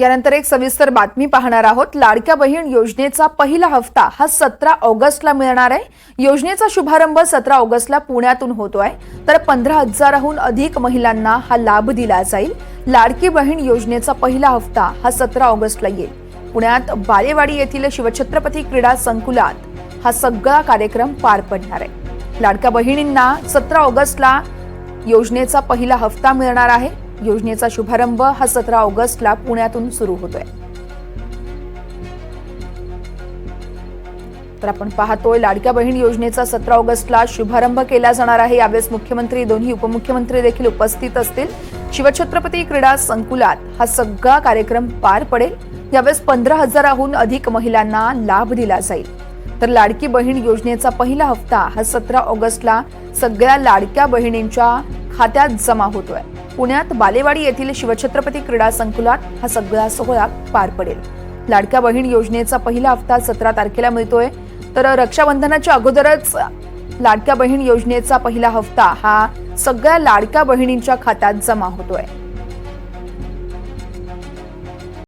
यानंतर एक सविस्तर बातमी पाहणार आहोत. लाडक्या बहीण योजनेचा पहिला हप्ता हा सतरा ऑगस्टला मिळणार आहे. योजनेचा शुभारंभ सतरा ऑगस्टला पुण्यातून होतोय. तर पंधरा हजाराहून अधिक महिलांना हा लाभ दिला जाईल. लाडकी बहीण योजनेचा पहिला हप्ता हा सतरा ऑगस्टला येईल. पुण्यात बालेवाडी येथील शिवछत्रपती क्रीडा संकुलात हा सगळा कार्यक्रम पार पडणार आहे. लाडक्या बहिणींना सतरा ऑगस्टला योजनेचा पहिला हप्ता मिळणार आहे. योजनेचा शुभारंभ हा सतरा ऑगस्टला पुण्यातून सुरू होतोय. तर आपण पाहतोय लाडक्या बहीण योजनेचा सतरा ऑगस्टला शुभारंभ केला जाणार आहे. यावेळेस मुख्यमंत्री दोन्ही उपमुख्यमंत्री देखील उपस्थित असतील. शिवछत्रपती क्रीडा संकुलात हा सगळा कार्यक्रम पार पडेल. यावेळेस पंधरा हजाराहून अधिक महिलांना लाभ दिला जाईल. तर लाडकी बहीण योजनेचा पहिला हप्ता हा सतरा ऑगस्टला सगळ्या लाडक्या बहिणींच्या खात्यात जमा होतोय. पुण्यात बालेवाडी येथील शिवछत्रपती क्रीडा संकुलात हा सगळा सोहळा पार पडेल. लाडक्या बहीण योजनेचा पहिला हप्ता सतरा तारखेला मिळतोय. तर रक्षाबंधनाच्या अगोदरच लाडक्या बहीण योजनेचा पहिला हप्ता हा सगळ्या लाडक्या बहिणींच्या खात्यात जमा होतोय.